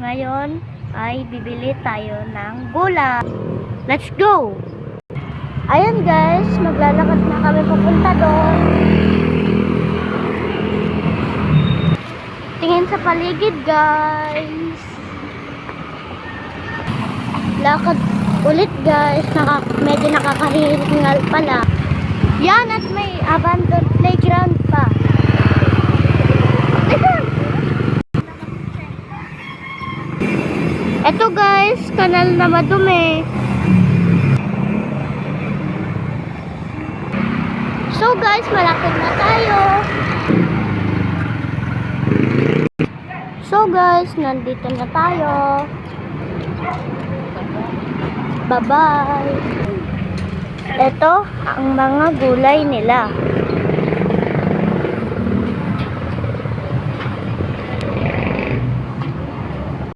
Ngayon ay bibili tayo ng gulay. Let's go! Ayan guys, maglalakad na kami papunta doon. Tingin sa paligid guys. Lakad ulit guys. Naka, medyo nakakahiringal pala. Yan at may abandoned Ito guys, kanal na madumi. So guys, malapit na tayo. So guys, nandito na tayo. Bye-bye. Ito ang mga gulay nila.